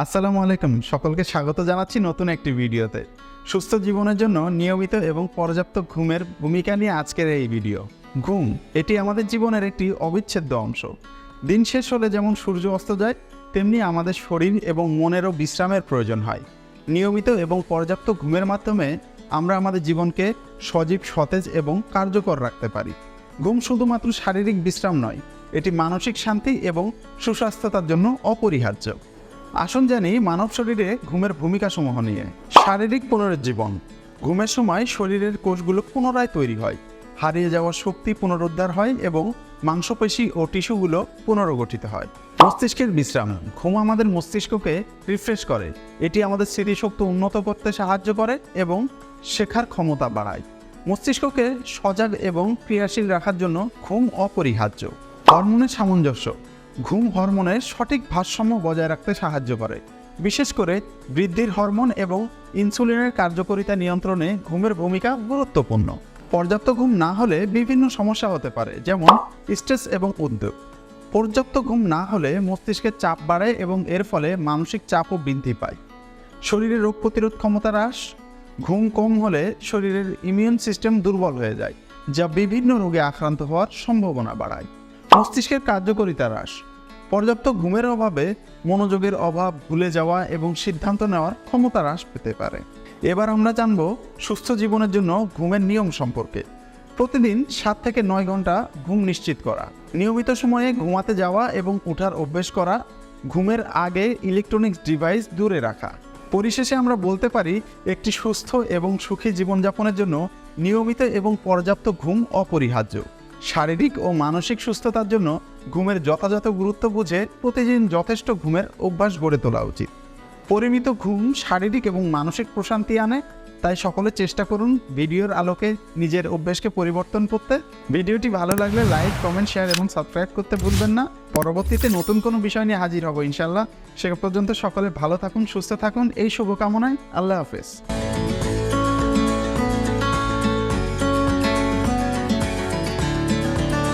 আসসালামু আলাইকুম। সকলকে স্বাগত জানাচ্ছি নতুন একটি ভিডিওতে। সুস্থ জীবনের জন্য নিয়মিত এবং পর্যাপ্ত ঘুমের ভূমিকা নিয়ে আজকের এই ভিডিও। ঘুম, এটি আমাদের জীবনের একটি অবিচ্ছেদ্য অংশ। দিন শেষ হলে যেমন সূর্য অস্ত যায়, তেমনি আমাদের শরীর এবং মনেরও বিশ্রামের প্রয়োজন হয়। নিয়মিত এবং পর্যাপ্ত ঘুমের মাধ্যমে আমরা আমাদের জীবনকে সজীব, সতেজ এবং কার্যকর রাখতে পারি। ঘুম শুধুমাত্র শারীরিক বিশ্রাম নয়, এটি মানসিক শান্তি এবং সুস্বাস্থ্যতার জন্য অপরিহার্য। আসুন জানি মানব শরীরে ঘুমের ভূমিকা সমূহ নিয়ে। শারীরিক পুনরুজ্জীবন। ঘুমের সময় শরীরের কোষগুলো পুনরায় তৈরি হয়। হারিয়ে যাওয়া শক্তি পুনরুদ্ধার হয় এবং মাংসপেশি ও টিস্যুগুলো পুনর্গঠিত হয়। মস্তিষ্কের বিশ্রাম। ঘুম আমাদের মস্তিষ্ককে রিফ্রেশ করে। এটি আমাদের স্মৃতিশক্তি উন্নত করতে সাহায্য করে এবং শেখার ক্ষমতা বাড়ায়। মস্তিষ্ককে সজাগ এবং ক্রিয়াশীল রাখার জন্য ঘুম অপরিহার্য। হরমোনের সামঞ্জস্য। ঘুম হরমোনের সঠিক ভারসাম্য বজায় রাখতে সাহায্য করে। বিশেষ করে বৃদ্ধির হরমোন এবং ইনসুলিনের কার্যকারিতা নিয়ন্ত্রণে ঘুমের ভূমিকা গুরুত্বপূর্ণ। পর্যাপ্ত ঘুম না হলে বিভিন্ন সমস্যা হতে পারে, যেমন স্ট্রেস এবং উদ্যোগ পর্যাপ্ত ঘুম না হলে মস্তিষ্কের চাপ বাড়ে এবং এর ফলে মানসিক চাপও বৃদ্ধি পায়। শরীরে রোগ প্রতিরোধ ক্ষমতা হ্রাস, ঘুম কম হলে শরীরের ইমিউন সিস্টেম দুর্বল হয়ে যায়, যা বিভিন্ন রোগে আক্রান্ত হওয়ার সম্ভাবনা বাড়ায়। মস্তিষ্কের কার্যকারিতা হ্রাস। পর্যাপ্ত ঘুমের অভাবে মনোযোগের অভাব ভুলে যাওয়া এবং সিদ্ধান্ত নেওয়ার ক্ষমতা হ্রাস পেতে পারে। এবার আমরা জানব সুস্থ জীবনের জন্য ঘুমের নিয়ম সম্পর্কে। প্রতিদিন সাত থেকে নয় ঘণ্টা ঘুম নিশ্চিত করা, নিয়মিত সময়ে ঘুমাতে যাওয়া এবং উঠার অভ্যেস করা, ঘুমের আগে ইলেকট্রনিক্স ডিভাইস দূরে রাখা। পরিশেষে আমরা বলতে পারি একটি সুস্থ এবং সুখী জীবনযাপনের জন্য নিয়মিত এবং পর্যাপ্ত ঘুম অপরিহার্য। শারীরিক ও মানসিক সুস্থতার জন্য ঘুমের যথাযথ গুরুত্ব বুঝে প্রতিদিন যথেষ্ট ঘুমের অভ্যাস গড়ে তোলা উচিত। পরিমিত ঘুম শারীরিক এবং মানসিক প্রশান্তি আনে, তাই সকলে চেষ্টা করুন ভিডিওর আলোকে নিজের অভ্যাসকে পরিবর্তন করতে। ভিডিওটি ভালো লাগলে লাইক, কমেন্ট, শেয়ার এবং সাবস্ক্রাইব করতে ভুলবেন না। পরবর্তীতে নতুন কোনো বিষয় নিয়ে হাজির হব ইনশাল্লাহ সে পর্যন্ত সকলে ভালো থাকুন, সুস্থ থাকুন। এই শুভকামনায় আল্লাহ হাফেজ।